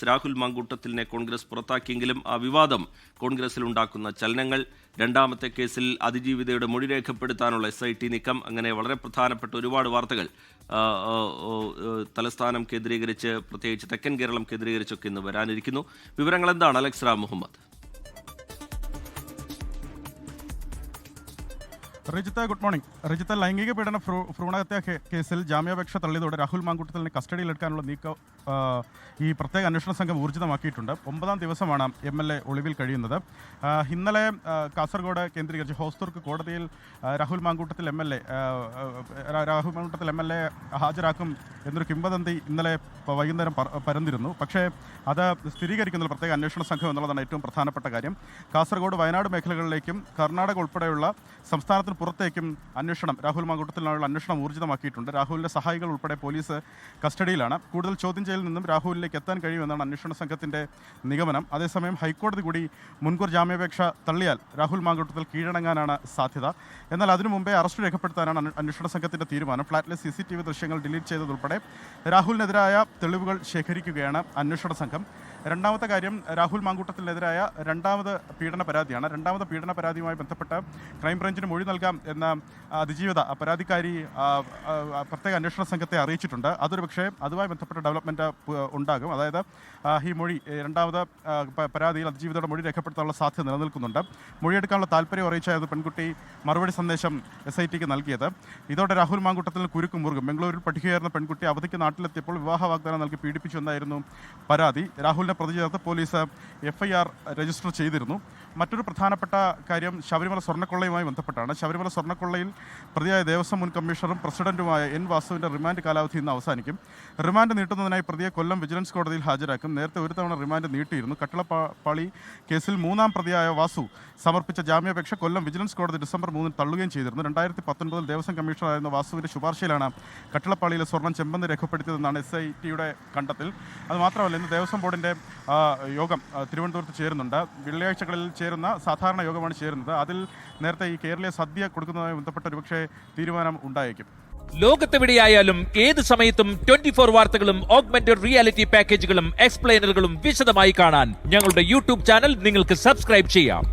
Alex Rahul മാങ്കൂട്ടത്തിലിനെ കോൺഗ്രസ് പുറത്താക്കിയെങ്കിലും ആ വിവാദം കോൺഗ്രസിൽ ഉണ്ടാക്കുന്ന ചലനങ്ങൾ രണ്ടാമത്തെ കേസിൽ അതിജീവിതയുടെ മൊഴി രേഖപ്പെടുത്താനുള്ള എസ് ഐ ടി നീക്കം അങ്ങനെ വളരെ പ്രധാനപ്പെട്ട ഒരുപാട് വാർത്തകൾ തലസ്ഥാനം കേന്ദ്രീകരിച്ച് പ്രത്യേകിച്ച് തെക്കൻ കേരളം കേന്ദ്രീകരിച്ചൊക്കെ ഇന്ന് വരാനിരിക്കുന്നു. വിവരങ്ങൾ എന്താണ് Alex Ram Muhammad? Rijith good morning. Rijith ലൈംഗിക പീഡന ഭ്രൂ- ഭ്രൂണഹത്യ കേസിൽ ജാമ്യാപേക്ഷ തള്ളിയതോടെ രാഹുൽ മാങ്കുട്ടത്തലിനെ കസ്റ്റഡിയിലെടുക്കാനുള്ള നീക്കം ഈ പ്രത്യേക അന്വേഷണ സംഘം ഊർജിതമാക്കിയിട്ടുണ്ട്. ഒമ്പതാം ദിവസമാണ് എം എൽ എ ഒളിവിൽ കഴിയുന്നത്. ഇന്നലെ കാസർഗോഡ് കേന്ദ്രീകരിച്ച് ഹോസ്തുർക്ക് കോടതിയിൽ Rahul Mamkootathil M L A Rahul Mamkootathil M L A ഹാജരാക്കും എന്നൊരു കിംവദന്തി ഇന്നലെ വൈകുന്നേരം പരന്നിരുന്നു. പക്ഷേ അത് സ്ഥിരീകരിക്കുന്ന പ്രത്യേക അന്വേഷണ സംഘം എന്നുള്ളതാണ് ഏറ്റവും പ്രധാനപ്പെട്ട കാര്യം. കാസർഗോഡ് വയനാട് മേഖലകളിലേക്കും കർണാടക ഉൾപ്പെടെയുള്ള സംസ്ഥാനത്തിന് പുറത്തേക്കും അന്വേഷണം രാഹുൽ മാങ്കൂട്ടത്തിനുള്ള അന്വേഷണം ഊർജിതമാക്കിയിട്ടുണ്ട്. രാഹുലിന്റെ സഹായികൾ ഉൾപ്പെടെ പോലീസ് കസ്റ്റഡിയിലാണ്. കൂടുതൽ ചോദ്യം ചെയ്യലിൽ നിന്നും രാഹുലിലേക്ക് എത്താൻ കഴിയുമെന്നാണ് അന്വേഷണ സംഘത്തിന്റെ നിഗമനം. അതേസമയം ഹൈക്കോടതി കൂടി മുൻകൂർ ജാമ്യാപേക്ഷ തള്ളിയാൽ രാഹുൽ മാങ്കൂട്ടത്തിൽ കീഴടങ്ങാനാണ് സാധ്യത. എന്നാൽ അതിനു മുമ്പേ അറസ്റ്റ് രേഖപ്പെടുത്താനാണ് അന്വ- അന്വേഷണ സംഘത്തിന്റെ തീരുമാനം. ഫ്ളാറ്റിലെ സി സി ടി വി ദൃശ്യങ്ങൾ ഡിലീറ്റ് ചെയ്തതുൾപ്പെടെ രാഹുലിനെതിരായ തെളിവുകൾ ശേഖരിക്കുകയാണ് അന്വേഷണ സംഘം. രണ്ടാമത്തെ കാര്യം രാഹുൽ മാങ്കൂട്ടത്തിനെതിരായ രണ്ടാമത് പീഡന പരാതിയാണ്. രണ്ടാമത് പീഡന പരാതിയുമായി ബന്ധപ്പെട്ട് ക്രൈംബ്രാഞ്ചിന് മൊഴി എന്ന അതിജീവിത പരാതിക്കാരി പ്രത്യേക അന്വേഷണ സംഘത്തെ അറിയിച്ചിട്ടുണ്ട്. അതൊരു പക്ഷേ അതുമായി ബന്ധപ്പെട്ട ഡെവലപ്മെന്റ് ഉണ്ടാകും. അതായത് ഈ മൊഴി രണ്ടാമത് പരാതിയിൽ അതിജീവിതയുടെ മൊഴി രേഖപ്പെടുത്താനുള്ള സാധ്യത നിലനിൽക്കുന്നുണ്ട്. മൊഴിയെടുക്കാനുള്ള താല്പര്യം അറിയിച്ചായിരുന്നു പെൺകുട്ടി മറുപടി സന്ദേശം എസ് ഐ ടിക്ക് നൽകിയത്. ഇതോടെ രാഹുൽ മാങ്കൂട്ടത്തിൽ കുരുക്കും മുറുകും. ബംഗളൂരിൽ പഠിക്കുകയായിരുന്ന പെൺകുട്ടി അവധിക്ക് നാട്ടിലെത്തിയപ്പോൾ വിവാഹ വാഗ്ദാനം നൽകി പീഡിപ്പിച്ചു എന്നായിരുന്നു പരാതി. രാഹുലിനെ പ്രതി ചേർത്ത് പോലീസ് എഫ്ഐആർ രജിസ്റ്റർ ചെയ്തിരുന്നു. മറ്റൊരു പ്രധാനപ്പെട്ട കാര്യം ശബരിമല സ്വർണക്കൊള്ളയുമായി ബന്ധപ്പെട്ടാണ്. ശബരിമല സ്വർണക്കൊള്ളയിൽ പ്രതിയായ ദേവസ്വം മുൻ കമ്മീഷണറും പ്രസിഡന്റുമായ എൻ വാസുവിന്റെ റിമാൻഡ് കാലാവധി ഇന്ന് അവസാനിക്കും. റിമാൻഡ് നീട്ടുന്നതിനായി പ്രതിയെ കൊല്ലം വിജിലൻസ് കോടതിയിൽ ഹാജരാക്കും. നേരത്തെ ഒരു തവണ റിമാൻഡ് നീട്ടിയിരുന്നു. കട്ടിളപ്പാളി കേസിൽ മൂന്നാം പ്രതിയായ വാസു സമർപ്പിച്ച ജാമ്യാപേക്ഷ കൊല്ലം വിജിലൻസ് കോടതി ഡിസംബർ മൂന്നിന് തള്ളുകയും ചെയ്തിരുന്നു. രണ്ടായിരത്തി പത്തൊൻപതിൽ ദേവസ്വം കമ്മീഷണറായിരുന്ന വാസുവിന്റെ ശുപാർശയിലാണ് കട്ടിളപ്പാളിയിലെ സ്വർണം ചെമ്പെന്ന് രേഖപ്പെടുത്തിയതെന്നാണ് എസ് ഐ ടിയുടെ കണ്ടെത്തൽ. അതുമാത്രമല്ല ഇന്ന് ദേവസ്വം ബോർഡിന്റെ യോഗം തിരുവനന്തപുരത്ത് ചേരുന്നുണ്ട്. വെള്ളിയാഴ്ചകളിൽ ചേരുന്ന സാധാരണ യോഗമാണ് ചേരുന്നത്. അതിൽ നേരത്തെ ഈ കേരളീയ സദ്യ കൊടുക്കുന്നതുമായി ബന്ധപ്പെട്ട ഒരുപക്ഷെ തീരുമാനം ഉണ്ടായേക്കും. ലോകത്തെവിടെയായാലും ഏത് സമയത്തും ട്വന്റി ഫോർ വാർത്തകളും ഓഗ്മെന്റഡ് റിയാലിറ്റി പാക്കേജുകളും എക്സ്പ്ലെയിനറുകളും വിശദമായി കാണാൻ ഞങ്ങളുടെ യൂട്യൂബ് ചാനൽ നിങ്ങൾക്ക് സബ്സ്ക്രൈബ് ചെയ്യാം.